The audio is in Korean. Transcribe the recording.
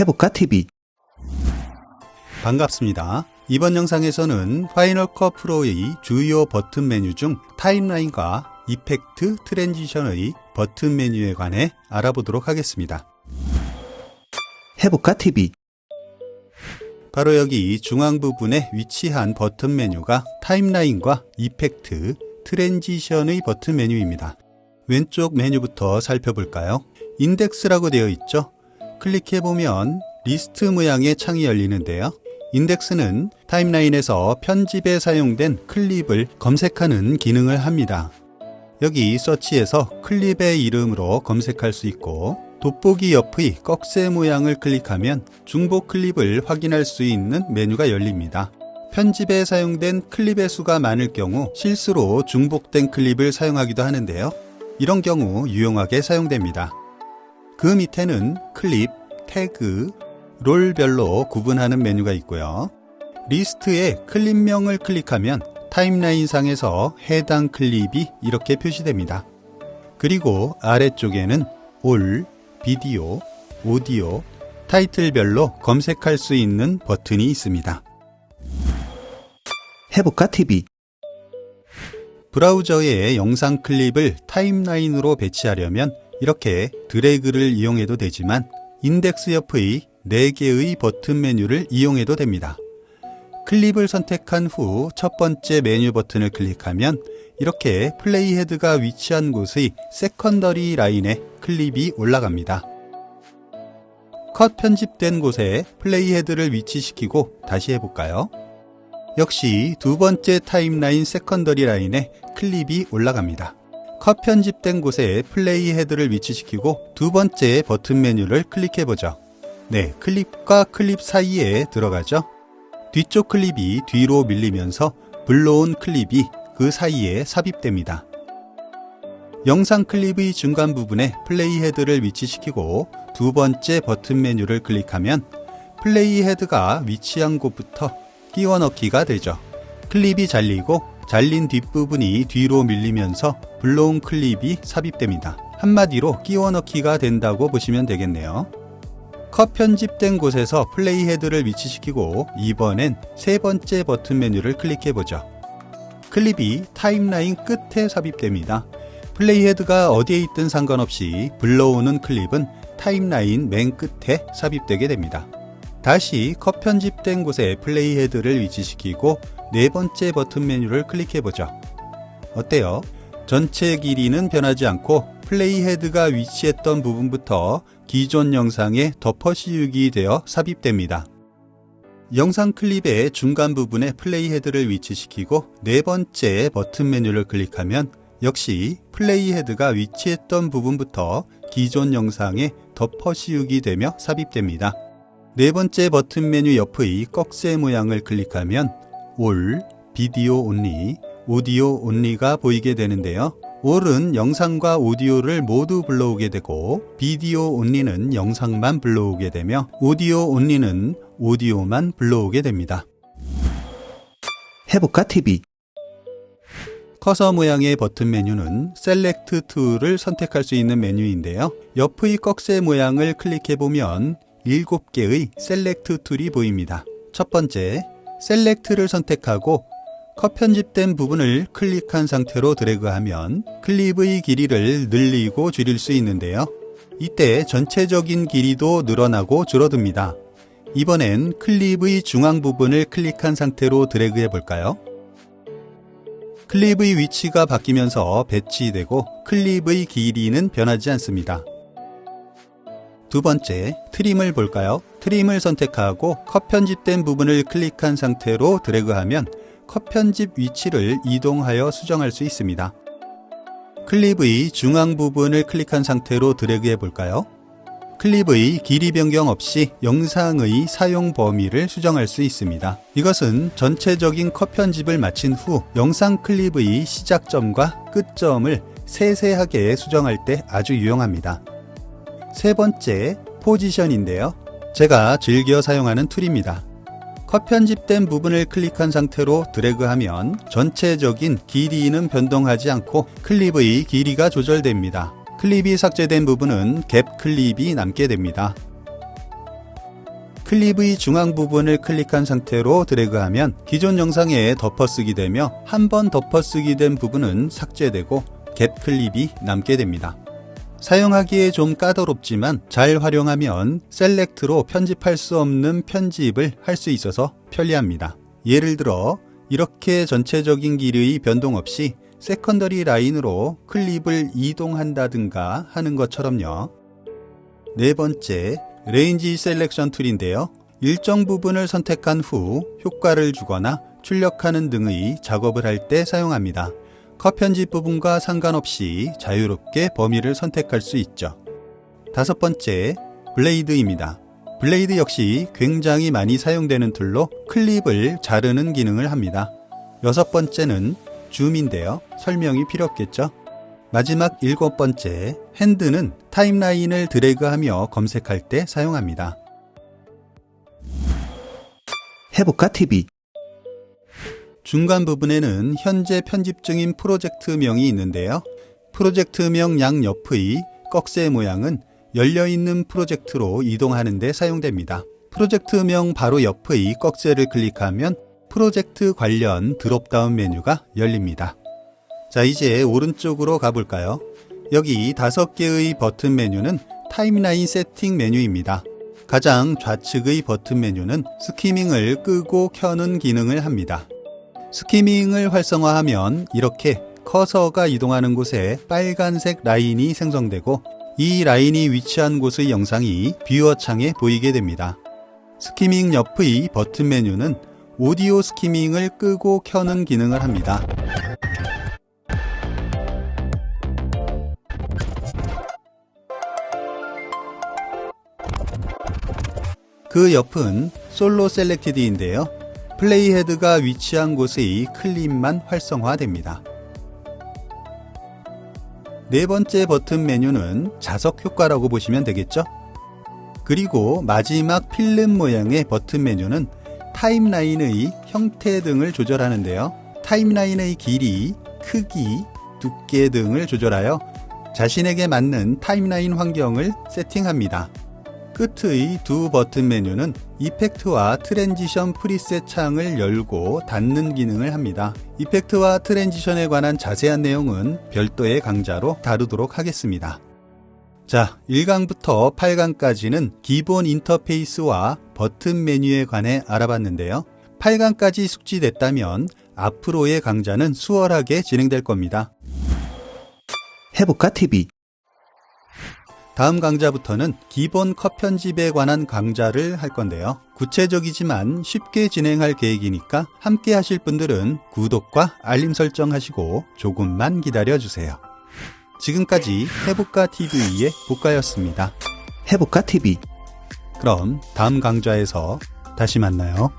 해볼까 TV 반갑습니다. 이번 영상에서는 파이널 컷 프로의 주요 버튼 메뉴 중 타임라인과 이펙트 트랜지션의 버튼 메뉴에 관해 알아보도록 하겠습니다. 해볼까 TV 바로 여기 중앙 부분에 위치한 버튼 메뉴가 타임라인과 이펙트 트랜지션의 버튼 메뉴입니다. 왼쪽 메뉴부터 살펴볼까요? 인덱스라고 되어 있죠? 클릭해보면 리스트 모양의 창이 열리는데요. 인덱스는 타임라인에서 편집에 사용된 클립을 검색하는 기능을 합니다. 여기 서치에서 클립의 이름으로 검색할 수 있고 돋보기 옆의 꺽쇠 모양을 클릭하면 중복 클립을 확인할 수 있는 메뉴가 열립니다. 편집에 사용된 클립의 수가 많을 경우 실수로 중복된 클립을 사용하기도 하는데요. 이런 경우 유용하게 사용됩니다. 그 밑에는 클립, 태그, 롤별로 구분하는 메뉴가 있고요. 리스트에 클립명을 클릭하면 타임라인 상에서 해당 클립이 이렇게 표시됩니다. 그리고 아래쪽에는 올, 비디오, 오디오, 타이틀별로 검색할 수 있는 버튼이 있습니다. 해볼까 TV 브라우저에 영상 클립을 타임라인으로 배치하려면 이렇게 드래그를 이용해도 되지만 인덱스 옆의 4개의 버튼 메뉴를 이용해도 됩니다. 클립을 선택한 후 첫 번째 메뉴 버튼을 클릭하면 이렇게 플레이 헤드가 위치한 곳의 세컨더리 라인에 클립이 올라갑니다. 컷 편집된 곳에 플레이 헤드를 위치시키고 다시 해볼까요? 역시 두 번째 타임라인 세컨더리 라인에 클립이 올라갑니다. 컷 편집된 곳에 플레이 헤드를 위치시키고 두 번째 버튼 메뉴를 클릭해보죠. 네, 클립과 클립 사이에 들어가죠. 뒤쪽 클립이 뒤로 밀리면서 불러온 클립이 그 사이에 삽입됩니다. 영상 클립의 중간 부분에 플레이 헤드를 위치시키고 두 번째 버튼 메뉴를 클릭하면 플레이 헤드가 위치한 곳부터 끼워 넣기가 되죠. 클립이 잘리고 잘린 뒷부분이 뒤로 밀리면서 불러온 클립이 삽입됩니다. 한마디로 끼워 넣기가 된다고 보시면 되겠네요. 컷 편집된 곳에서 플레이 헤드를 위치시키고 이번엔 세 번째 버튼 메뉴를 클릭해 보죠. 클립이 타임라인 끝에 삽입됩니다. 플레이 헤드가 어디에 있든 상관없이 불러오는 클립은 타임라인 맨 끝에 삽입되게 됩니다. 다시 컷 편집된 곳에 플레이 헤드를 위치시키고 네 번째 버튼 메뉴를 클릭해 보죠. 어때요? 전체 길이는 변하지 않고 플레이 헤드가 위치했던 부분부터 기존 영상에 덮어 씌우기 되어 삽입됩니다. 영상 클립의 중간 부분에 플레이 헤드를 위치시키고 네 번째 버튼 메뉴를 클릭하면 역시 플레이 헤드가 위치했던 부분부터 기존 영상에 덮어 씌우기 되며 삽입됩니다. 네 번째 버튼 메뉴 옆의 꺽쇠 모양을 클릭하면 올, 비디오 온리, 오디오 온리가 보이게 되는데요. 올은 영상과 오디오를 모두 불러오게 되고 비디오 온리는 영상만 불러오게 되며 오디오 온리는 오디오만 불러오게 됩니다. 해볼까 TV 커서 모양의 버튼 메뉴는 셀렉트 툴을 선택할 수 있는 메뉴인데요. 옆의 꺽쇠 모양을 클릭해 보면 7개의 셀렉트 툴이 보입니다. 첫 번째, 셀렉트를 선택하고 컷 편집된 부분을 클릭한 상태로 드래그하면 클립의 길이를 늘리고 줄일 수 있는데요. 이때 전체적인 길이도 늘어나고 줄어듭니다. 이번엔 클립의 중앙 부분을 클릭한 상태로 드래그해 볼까요? 클립의 위치가 바뀌면서 배치되고 클립의 길이는 변하지 않습니다. 두 번째, 트림을 볼까요? 트림을 선택하고 컷 편집된 부분을 클릭한 상태로 드래그하면 컷 편집 위치를 이동하여 수정할 수 있습니다. 클립의 중앙 부분을 클릭한 상태로 드래그해 볼까요? 클립의 길이 변경 없이 영상의 사용 범위를 수정할 수 있습니다. 이것은 전체적인 컷 편집을 마친 후 영상 클립의 시작점과 끝점을 세세하게 수정할 때 아주 유용합니다. 세 번째, 포지션인데요. 제가 즐겨 사용하는 툴입니다. 컷 편집된 부분을 클릭한 상태로 드래그하면 전체적인 길이는 변동하지 않고 클립의 길이가 조절됩니다. 클립이 삭제된 부분은 갭 클립이 남게 됩니다. 클립의 중앙 부분을 클릭한 상태로 드래그하면 기존 영상에 덮어쓰기 되며 한 번 덮어쓰기 된 부분은 삭제되고 갭 클립이 남게 됩니다. 사용하기에 좀 까다롭지만 잘 활용하면 셀렉트로 편집할 수 없는 편집을 할 수 있어서 편리합니다. 예를 들어 이렇게 전체적인 길의 변동 없이 세컨더리 라인으로 클립을 이동한다든가 하는 것처럼요. 네 번째, 레인지 셀렉션 툴인데요. 일정 부분을 선택한 후 효과를 주거나 출력하는 등의 작업을 할 때 사용합니다. 컷 편집 부분과 상관없이 자유롭게 범위를 선택할 수 있죠. 다섯 번째, 블레이드입니다. 블레이드 역시 굉장히 많이 사용되는 툴로 클립을 자르는 기능을 합니다. 여섯 번째는 줌인데요. 설명이 필요 없겠죠? 마지막 일곱 번째, 핸드는 타임라인을 드래그하며 검색할 때 사용합니다. 해볼까 TV 중간 부분에는 현재 편집 중인 프로젝트명이 있는데요. 프로젝트명 양 옆의 꺽쇠 모양은 열려있는 프로젝트로 이동하는 데 사용됩니다. 프로젝트명 바로 옆의 꺽쇠를 클릭하면 프로젝트 관련 드롭다운 메뉴가 열립니다. 자, 이제 오른쪽으로 가볼까요? 여기 다섯 개의 버튼 메뉴는 타임라인 세팅 메뉴입니다. 가장 좌측의 버튼 메뉴는 스키밍을 끄고 켜는 기능을 합니다. 스키밍을 활성화하면 이렇게 커서가 이동하는 곳에 빨간색 라인이 생성되고 이 라인이 위치한 곳의 영상이 뷰어 창에 보이게 됩니다. 스키밍 옆의 버튼 메뉴는 오디오 스키밍을 끄고 켜는 기능을 합니다. 그 옆은 솔로 셀렉티드인데요. 플레이 헤드가 위치한 곳의 클립만 활성화됩니다. 네 번째 버튼 메뉴는 자석 효과라고 보시면 되겠죠? 그리고 마지막 필름 모양의 버튼 메뉴는 타임라인의 형태 등을 조절하는데요. 타임라인의 길이, 크기, 두께 등을 조절하여 자신에게 맞는 타임라인 환경을 세팅합니다. 끝의 두 버튼 메뉴는 이펙트와 트랜지션 프리셋 창을 열고 닫는 기능을 합니다. 이펙트와 트랜지션에 관한 자세한 내용은 별도의 강좌로 다루도록 하겠습니다. 자, 1강부터 8강까지는 기본 인터페이스와 버튼 메뉴에 관해 알아봤는데요. 8강까지 숙지됐다면 앞으로의 강좌는 수월하게 진행될 겁니다. 해볼까 TV 다음 강좌부터는 기본 컷 편집에 관한 강좌를 할 건데요. 구체적이지만 쉽게 진행할 계획이니까 함께 하실 분들은 구독과 알림 설정 하시고 조금만 기다려 주세요. 지금까지 해볼까 TV의 복가였습니다. 해볼까 TV 그럼 다음 강좌에서 다시 만나요.